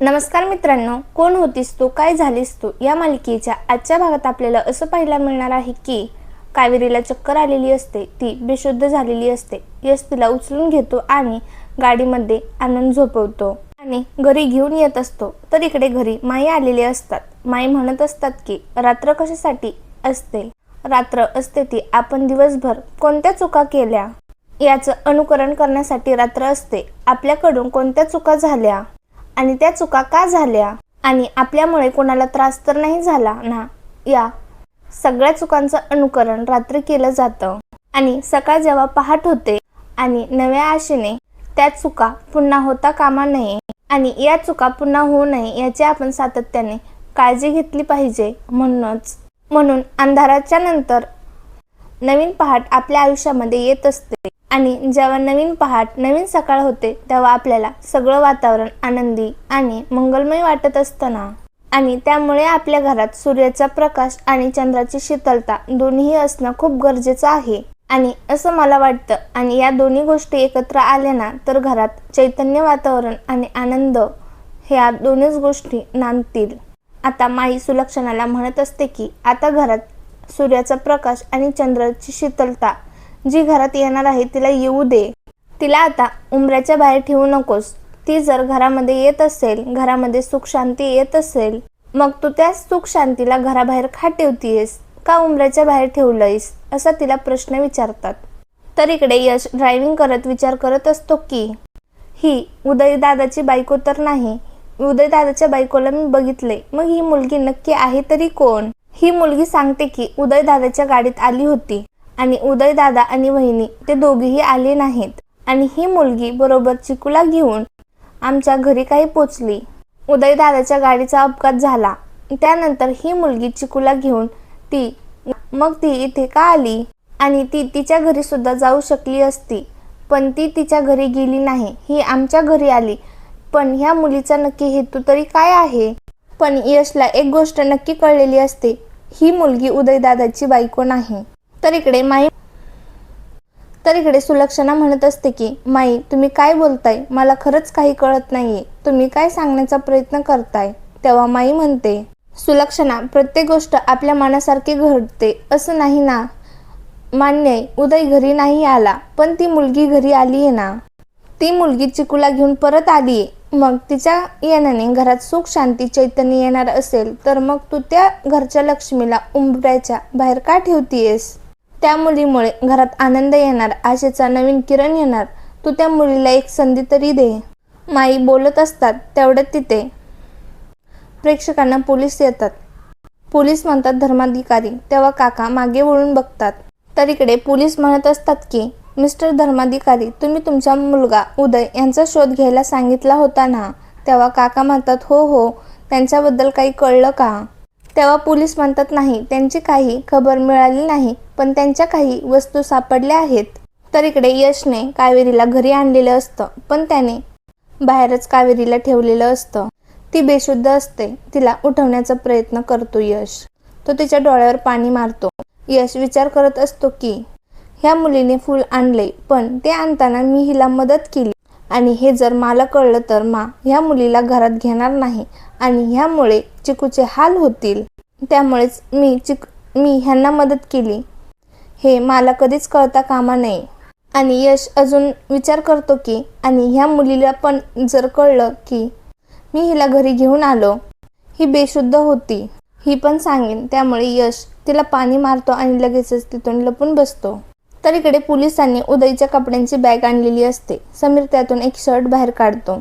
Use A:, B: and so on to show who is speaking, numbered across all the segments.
A: नमस्कार मित्रांनो कोण होतीस तू? काय झालीस तू? या मालिकेच्या आजच्या भागात आपल्याला असं पाहायला मिळणार आहे की कावेरीला चक्कर आलेली असते ती बेशुद्ध झालेली असते. यश तिला उचलून घेतो आणि गाडीमध्ये आनंद झोपवतो. आणि घरी घेऊन येत असतो तर इकडे घरी माई आलेले असतात. माई म्हणत असतात की रात्र कशासाठी असते? रात्र असते ती आपण दिवसभर कोणत्या चुका केल्या? याचं अनुकरण करण्यासाठी रात्र असते. आपल्याकडून कोणत्या चुका झाल्या? आणि त्या चुका का झाल्या? आणि आपल्यामुळे कोणाला त्रास तर नाही झाला ना? या सगळ्या चुकांचं अनुकरण रात्री केलं जातं. आणि सकाळ जेव्हा पहाट होते आणि नव्या आशेने त्या चुका पुन्हा होता कामा नये आणि या चुका पुन्हा होऊ नये याची आपण सातत्याने काळजी घेतली पाहिजे म्हणूनच. म्हणून अंधाराच्या नंतर नवीन पहाट आपल्या आयुष्यामध्ये येत असते. आणि जेव्हा नवीन पहाट नवीन सकाळ होते तेव्हा आपल्याला सगळं वातावरण आनंदी आणि मंगलमय वाटत असताना. आणि त्यामुळे आपल्या घरात सूर्याचा प्रकाश आणि चंद्राची शीतलता दोन्ही असणं खूप गरजेचं आहे. आणि असं मला वाटतं आणि या दोन्ही गोष्टी एकत्र आल्या ना तर घरात चैतन्य वातावरण आणि आनंद ह्या दोनच गोष्टी नांदतील. आता माई सुलक्षणाला म्हणत असते की आता घरात सूर्याचा प्रकाश आणि चंद्राची शीतलता जी घरात येणार आहे तिला येऊ दे. तिला आता उंबऱ्याच्या बाहेर ठेवू नकोस. ती जर घरामध्ये येत असेल घरामध्ये सुख शांती येत असेल मग तू त्या सुख शांतीला घराबाहेर खा ठेवतीयस? का उंबऱ्याच्या बाहेर ठेवलंयस? असा तिला प्रश्न विचारतात. तर इकडे यश ड्रायव्हिंग करत विचार करत असतो की ही उदयदादाची बायको तर नाही. उदयदादाच्या बायकोला मी बघितले मग ही मुलगी नक्की आहे तरी कोण? ही मुलगी सांगते की उदयदादाच्या गाडीत आली होती. आणि उदयदादा आणि वहिनी ते दोघेही आले नाहीत. आणि ही मुलगी बरोबर चिकूला घेऊन आमच्या घरी काही पोचली. उदयदादाच्या गाडीचा अपघात झाला. त्यानंतर ही मुलगी चिकूला घेऊन ती मग ती इथे का आली? आणि ती तिच्या घरी सुद्धा जाऊ शकली असती. पण ती तिच्या घरी गेली नाही. ही आमच्या घरी आली. पण ह्या मुलीचा नक्की हेतू तरी काय आहे? पण यशला एक गोष्ट नक्की कळलेली असते. ही मुलगी उदयदादाची बायको नाही. तर इकडे माई तर इकडे सुलक्षणा म्हणत असते की माई तुम्ही काय बोलताय? मला खरंच काही कळत नाहीये. तुम्ही काय सांगण्याचा प्रयत्न करताय? तेव्हा माई म्हणते सुलक्षणा प्रत्येक गोष्ट आपल्या मनासारखी घडते. असं नाही ना? मान्य आहे उदय घरी नाही आला पण ती मुलगी घरी आली आहे ना? ती मुलगी चिकूला घेऊन परत आली मग तिच्या येण्याने घरात सुख शांती चैतन्य येणार असेल तर मग तू त्या घरच्या लक्ष्मीला उंबऱ्याच्या बाहेर का ठेवतीयस? त्या मुलीमुळे घरात आनंद येणार आशेचा नवीन किरण येणार. तू त्या मुलीला एक संधी तरी दे. माई बोलत असतात तेवढ्यात तिथे. प्रेक्षकांना पोलीस येतात. पोलीस म्हणतात धर्माधिकारी. तेव्हा काका मागे वळून बघतात. तर इकडे पोलीस म्हणत असतात की मिस्टर धर्माधिकारी तुम्ही तुमचा मुलगा उदय यांचा शोध घ्यायला सांगितला होता ना? तेव्हा काका म्हणतात हो हो. त्यांच्याबद्दल काही कळलं का? तेव्हा पोलीस म्हणतात नाही त्यांची काही खबर मिळाली नाही पण त्यांच्या काही वस्तू सापडल्या आहेत. तर इकडे यशने कावेरीला घरी आणलेलं असतं पण त्याने बाहेरच कावेरीला ठेवलेलं असतं. ती बेशुद्ध असते तिला उठवण्याचा प्रयत्न करतो यश. तो तिच्या डोळ्यावर पाणी मारतो. यश विचार करत असतो की ह्या मुलीने फूल आणले पण ते आणताना मी हिला मदत केली. आणि हे जर मला कळलं तर मा ह्या मुलीला घरात घेणार नाही आणि ह्यामुळे चिकूचे हाल होतील. त्यामुळेच मी चिक मी ह्यांना मदत केली. हे मला कधीच कळता कामा नये. आणि यश अजून विचार करतो की आणि ह्या मुलीला पण जर कळलं की मी हिला घरी घेऊन आलो. ही बेशुद्ध होती. ही पण सांगेन. त्यामुळे यश तिला पाणी मारतो आणि लगेचच तिथून लपून बसतो. तर इकडे पोलिसांनी उदयच्या कपड्यांची बॅग आणलेली असते. समीर त्यातून एक शर्ट बाहेर काढतो.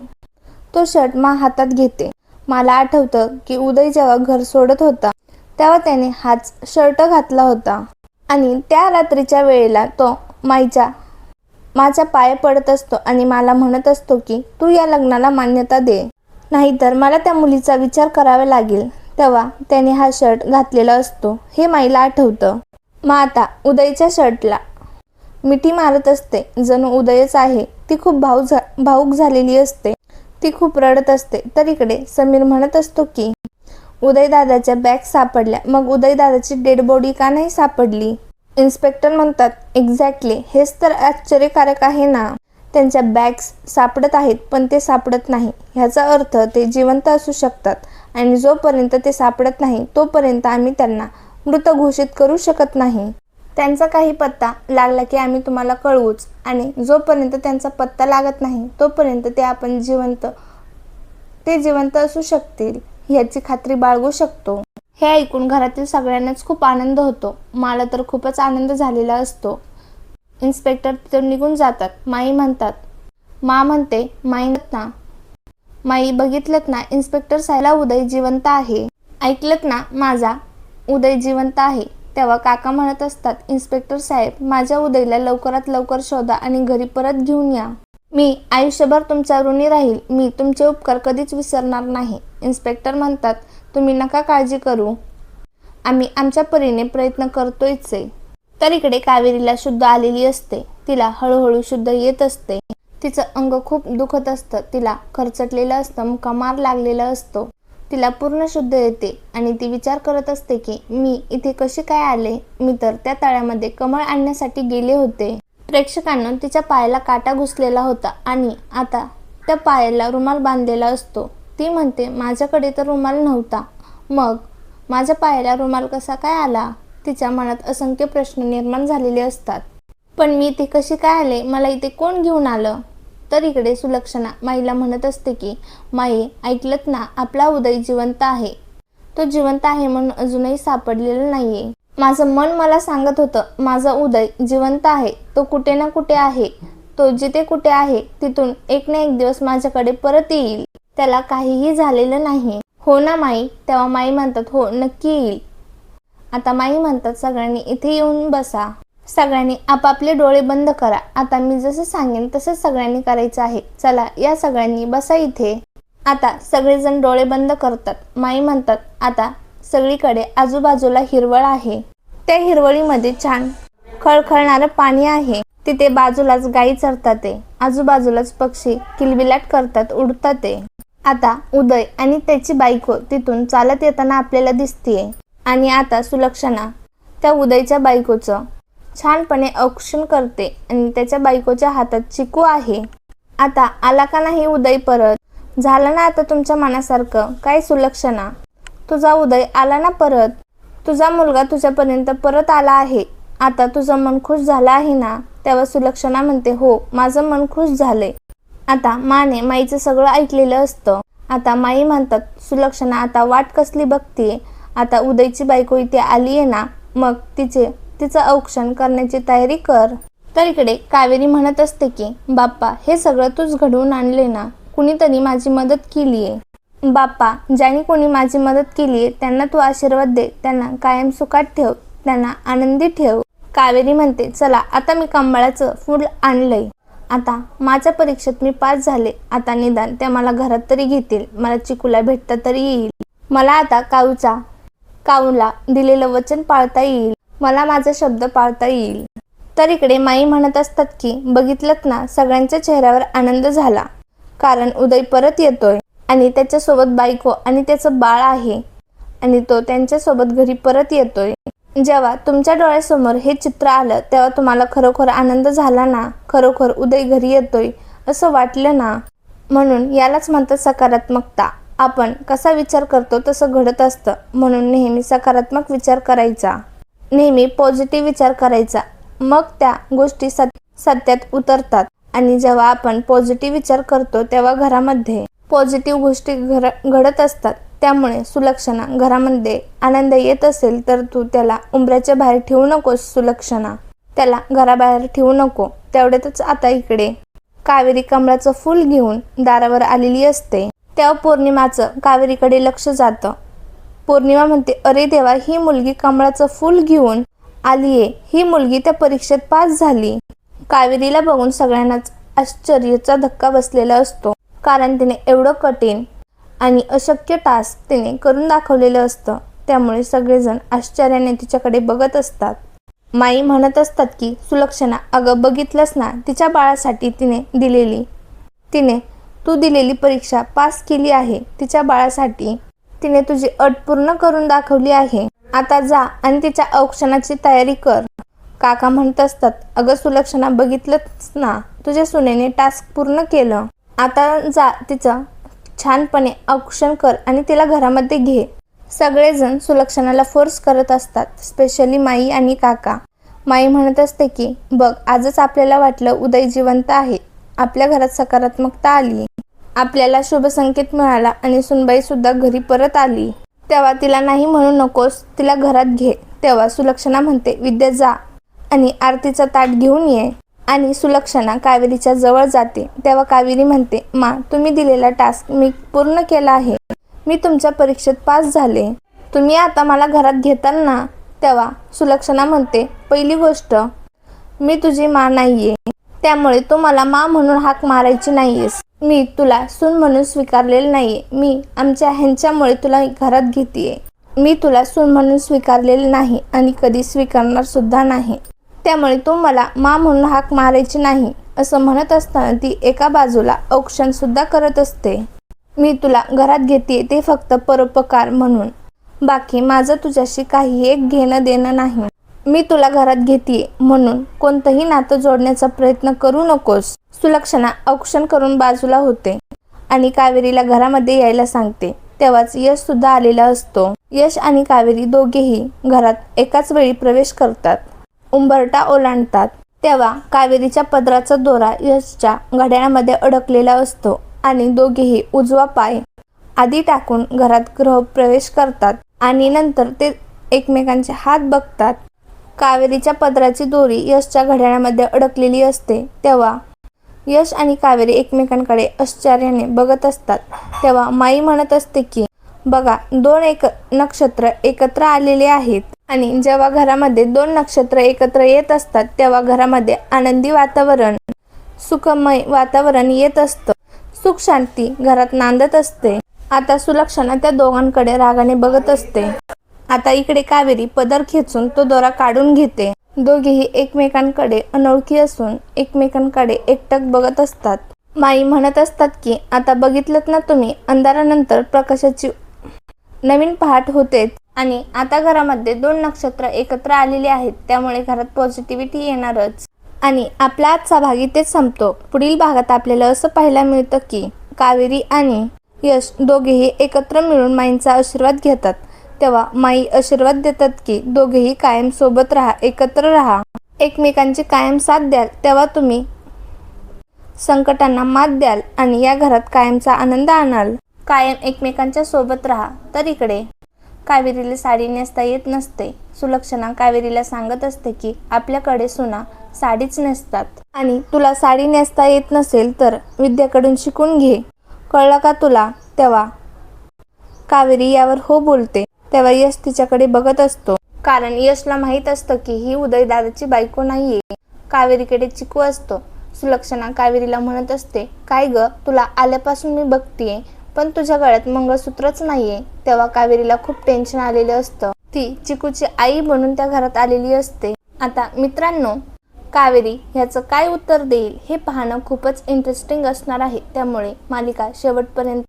A: तो शर्ट मा हातात घेते. मला आठवतं की उदय जेव्हा घर सोडत होता तेव्हा त्याने हाच शर्ट घातला होता. आणि त्या रात्रीच्या वेळेला तो माईच्या माझ्या पाय पडत असतो आणि मला म्हणत असतो की तू या लग्नाला मान्यता दे. नाहीतर मला त्या मुलीचा विचार करावा लागेल. तेव्हा त्याने हा शर्ट घातलेला असतो. हे माईला आठवतं. मग आता उदयच्या शर्टला मिठी मारत असते. जणू उदयच आहे. ती खूप भाऊ झा भाऊक झालेली असते. ती खूप रडत असते. तर इकडे समीर म्हणत असतो की उदयदादाच्या बॅग सापडल्या. मग उदयदादाची डेड बॉडी का नाही सापडली? इन्स्पेक्टर म्हणतात एक्झॅक्टली. हेच तर आश्चर्यकारक आहे ना. त्यांच्या बॅग्स सापडत आहेत पण ते सापडत नाही. ह्याचा अर्थ ते जिवंत असू शकतात आणि जोपर्यंत ते सापडत नाही तोपर्यंत आम्ही त्यांना मृत घोषित करू शकत नाही. त्यांचा काही पत्ता लागला की आम्ही तुम्हाला कळवूच. आणि जोपर्यंत त्यांचा पत्ता लागत नाही तोपर्यंत ते आपण जिवंत ते जिवंत असू शकतील याची खात्री बाळगू शकतो. हे ऐकून घरातील सगळ्यांनाच खूप आनंद होतो. मला तर खूपच आनंद झालेला असतो. इन्स्पेक्टर तिथून निघून जातात. माई म्हणतात मा म्हणते माई ना. माई बघितलत ना इन्स्पेक्टर सायला उदय जिवंत आहे. ऐकलत ना माझा उदय जिवंत आहे. तेव्हा काका म्हणत असतात इन्स्पेक्टर साहेब माझ्या उदयला लवकरात लवकर शोधा आणि घरी परत घेऊन या. मी आयुष्यभर तुमच्या ऋणी राहील. मी तुमचे उपकार कधीच विसरणार नाही. इन्स्पेक्टर म्हणतात तुम्ही नका काळजी करू. आम्ही आमच्या परीने प्रयत्न करतोयच आहे. तर इकडे कावेरीला शुद्ध आलेली असते. तिला हळूहळू शुद्ध येत असते. तिचं अंग खूप दुखत असतं. तिला खरचटलेलं असतं मुका मार लागलेला असतो. तिला पूर्ण शुद्ध येते आणि ती विचार करत असते की मी इथे कशी काय आले? मी तर त्या तळ्यामध्ये कमळ आणण्यासाठी गेले होते. प्रेक्षकांना तिच्या पायाला काटा घुसलेला होता आणि आता त्या पायाला रुमाल बांधलेला असतो. ती म्हणते माझ्याकडे तर रुमाल नव्हता. मग माझ्या पायाला रुमाल कसा काय आला? तिच्या मनात असंख्य प्रश्न निर्माण झालेले असतात. पण मी इथे कशी काय आले? मला इथे कोण घेऊन आलं? तर इकडे सुलक्षणा माईला म्हणत असते की माई ऐकलत ना आपला उदय जिवंत आहे. तो जिवंत आहे म्हणून अजूनही सापडलेला नाहीये. माझं मन मला सांगत होतं माझा उदय जिवंत आहे. तो कुठे ना कुठे आहे. तो जिथे कुठे आहे तिथून एक ना एक दिवस माझ्याकडे परत येईल. त्याला काहीही झालेलं नाही हो ना माई. तेव्हा माई म्हणतात हो नक्की येईल. आता माई म्हणतात सगळ्यांनी इथे येऊन बसा. सगळ्यांनी आपापले डोळे बंद करा. आता मी जसं सांगेन तसंच सगळ्यांनी करायचं आहे. चला या सगळ्यांनी बसा इथे. आता सगळेजण डोळे बंद करतात. माई म्हणतात आता सगळीकडे आजूबाजूला हिरवळ आहे. त्या हिरवळीमध्ये छान खळखळणारं पाणी आहे. तिथे बाजूलाच गायी चरतात ते. आजूबाजूलाच पक्षी किलबिलाट करतात उडतात ते. आता उदय आणि त्याची बायको तिथून चालत येताना आपल्याला दिसतीये. आणि आता सुलक्षणा त्या उदयच्या बायकोचं छानपणे औक्षण करते आणि त्याच्या बायकोच्या हातात चिकू आहे. आता आला का नाही उदय परत? झालं ना आता तुमच्या मनासारखं? काय सुलक्षणा? तुझा उदय आला ना परत? तुझा मुलगा तुझ्यापर्यंत परत आला आहे. आता तुझं मन खुश झालं आहे ना? तेव्हा सुलक्षणा म्हणते हो माझं मन खुश झालंय. आता माने माईचं सगळं ऐकलेलं असतं. आता माई म्हणतात सुलक्षणा आता वाट कसली बघतीये? आता उदयची बायको इथे आली आहे ना? मग तिचे तिचं औक्षण करण्याची तयारी कर. तर इकडे कावेरी म्हणत असते की बाप्पा हे सगळं तूच घडवून आणले ना? कुणीतरी माझी मदत केली आहे बाप्पा ज्यांनी कोणी माझी मदत केली आहे त्यांना तू आशीर्वाद दे. त्यांना कायम सुखात ठेव. त्यांना आनंदी ठेव. कावेरी म्हणते चला आता मी कंबाळाचं फूल आणलंय. आता माझ्या परीक्षेत मी पास झाले. आता निदान त्या मला घरात तरी घेतील. मला चिकूला भेटता तरी येईल. मला आता काऊचा काऊला दिलेलं वचन पाळता येईल. मला माझा शब्द पाळता येईल. तर इकडे माई म्हणत असतात की बघितलंत ना सगळ्यांच्या चेहऱ्यावर आनंद झाला. कारण उदय परत येतोय. आणि त्याच्यासोबत बायको आणि त्याचं बाळ आहे. आणि तो त्यांच्यासोबत घरी परत येतोय. जेव्हा तुमच्या डोळ्यासमोर हे चित्र आलं तेव्हा तुम्हाला खरोखर आनंद झाला ना? खरोखर उदय घरी येतोय असं वाटलं ना? म्हणून यालाच म्हणतात सकारात्मकता. आपण कसा विचार करतो तसं घडत असतं. म्हणून नेहमी सकारात्मक विचार करायचा. नेहमी पॉझिटिव्ह विचार करायचा. मग त्या गोष्टी सत सत्यात उतरतात. आणि जेव्हा आपण पॉझिटिव्ह विचार करतो तेव्हा घरामध्ये पॉझिटिव्ह गोष्टी घर घडत असतात. त्यामुळे सुलक्षणा घरामध्ये आनंद येत असेल तर तू त्याला उंबऱ्याच्या बाहेर ठेवू नकोस सुलक्षणा. त्याला घराबाहेर ठेवू नको. तेवढ्यातच आता इकडे कावेरी कमळाचं फूल घेऊन दारावर आलेली असते. तेव्हा पौर्णिमाचं कावेरीकडे लक्ष जातं. पौर्णिमा म्हणते अरे देवा ही मुलगी कमळाचं फूल घेऊन आलीये. ही मुलगी त्या परीक्षेत पास झाली. कावेरीला बघून सगळ्यांनाच आश्चर्याचा धक्का बसलेला असतो कारण तिने एवढं कठीण आणि अशक्य टास्क तिने करून दाखवलेलं असतं. त्यामुळे सगळेजण आश्चर्याने तिच्याकडे बघत असतात. माई म्हणत असतात की सुलक्षणा अगं बघितलंच ना तिच्या बाळासाठी तिने दिलेली. तिने तू दिलेली परीक्षा पास केली आहे. तिच्या बाळासाठी तिने तुझी अट पूर्ण करून दाखवली आहे. आता जा आणि तिच्या औक्षणाची तयारी कर. काका म्हणत असतात अगं सुलक्षणा बघितलंच ना तुझ्या सुनेने टास्क पूर्ण केलं. आता जा तिचं छानपणे औक्षण कर आणि तिला घरामध्ये घे. सगळेजण सुलक्षणाला फोर्स करत असतात स्पेशली माई आणि काका. माई म्हणत असते की बघ आजच आपल्याला वाटलं उदय जिवंत आहे. आपल्या घरात सकारात्मकता आली. आपल्याला शुभ संकेत मिळाला आणि सुनबाई सुद्धा घरी परत आली. तेव्हा तिला नाही म्हणू नकोस तिला घरात घे. तेव्हा सुलक्षणा म्हणते विद्या जा आणि आरतीचा ताट घेऊन ये. आणि सुलक्षणा कावेरीच्या जवळ जाते. तेव्हा कावेरी म्हणते मा तुम्ही दिलेला टास्क मी पूर्ण केला आहे. मी तुमच्या परीक्षेत पास झाले. तुम्ही आता मला घरात घेताल ना? तेव्हा सुलक्षणा म्हणते पहिली गोष्ट मी तुझी मा नाहीये. त्यामुळे तू मला मा म्हणून हाक मारायची नाहीयेस. मी तुला सून म्हणून स्वीकारलेलं नाही मी आमच्या ह्यांच्यामुळे तुला घरात घेते मी तुला सून म्हणून स्वीकारलेलं नाही आणि कधी स्वीकारणार सुद्धा नाही. त्यामुळे तू मला मा म्हणून हाक मारायची नाही असं म्हणत असताना ती एका बाजूला औक्षण सुद्धा करत असते. मी तुला घरात घेते ते फक्त परोपकार म्हणून. बाकी माझं तुझ्याशी काही एक घेणं देणं नाही. मी तुला घरात घेते म्हणून कोणतंही नातं जोडण्याचा प्रयत्न करू नकोस. सुलक्षणा औक्षण करून बाजूला होते. आणि कावेरीला घरामध्ये यायला सांगते. तेव्हाच यश सुद्धा आलेला असतो. यश आणि कावेरी दोघेही घरात एकाच वेळी प्रवेश करतात. उंबरटा ओलांडतात. तेव्हा कावेरीच्या पदराचा दोरा यशच्या घड्याळामध्ये अडकलेला असतो आणि दोघेही उजवा पाय आधी टाकून घरात गृहप्रवेश करतात आणि नंतर ते एकमेकांचे हात बघतात. कावेरीच्या पदराची दोरी यशच्या घड्याळामध्ये अडकलेली असते. तेव्हा यश आणि कावेरी एकमेकांकडे आश्चर्याने बघत असतात. तेव्हा माई म्हणत असते की बघा दोन एक नक्षत्र एकत्र आलेले आहेत आणि जेव्हा घरामध्ये दोन नक्षत्र एकत्र येत असतात तेव्हा घरामध्ये आनंदी वातावरण सुखमय वातावरण येत असतं. सुख शांती घरात नांदत असते. आता सुलक्षणा त्या दोघांकडे रागाने बघत असते. आता इकडे कावेरी पदर खेचून तो दोरा काढून घेते. दोघेही एकमेकांकडे अनोळखी असून एकमेकांकडे एकटक बघत असतात. माई म्हणत असतात की आता बघितलं ना तुम्ही अंधारानंतर प्रकाशाची नवीन पहाट होतेच आणि आता घरामध्ये दोन नक्षत्र एकत्र आलेले आहेत त्यामुळे घरात पॉझिटिव्हिटी येणारच. आणि आपला आजचा भाग इथेच संपतो. पुढील भागात आपल्याला असं पाहायला मिळतं की कावेरी आणि यश दोघेही एकत्र मिळून माईंचा आशीर्वाद घेतात. तेव्हा माई आशीर्वाद देतात की दोघेही कायम सोबत राहा एकत्र राहा. एकमेकांची कायम साथ द्याल तेव्हा तुम्ही संकटांना मात द्याल आणि या घरात कायमचा आनंद आणाल. कायम एकमेकांच्या सोबत राहा तर इकडे. कावेरीला साडी नेसता येत नसते. सुलक्षणा कावेरीला सांगत असते की आपल्याकडे सुना साडीच नेसतात. आणि तुला साडी नेसता येत नसेल तर विद्याकडून शिकून घे. कळलं का तुला? तेव्हा कावेरी यावर हो बोलते. तेव्हा यश तिच्याकडे बघत असतो. कारण यशला माहीत असतं की ही उदयदादाची बायको नाहीये. कावेरीकडे चिकू असतो. सुलक्षणा कावेरीला म्हणत असते काय ग तुला आल्यापासून मी बघतीये पण तुझ्या गळ्यात मंगळसूत्रच नाहीये. तेव्हा कावेरीला खूप टेन्शन आलेलं असतं. ती चिकूची आई बनून त्या घरात आलेली असते. आता मित्रांनो कावेरी ह्याचं काय उत्तर देईल हे पाहणं खूपच इंटरेस्टिंग असणार आहे. त्यामुळे मालिका शेवटपर्यंत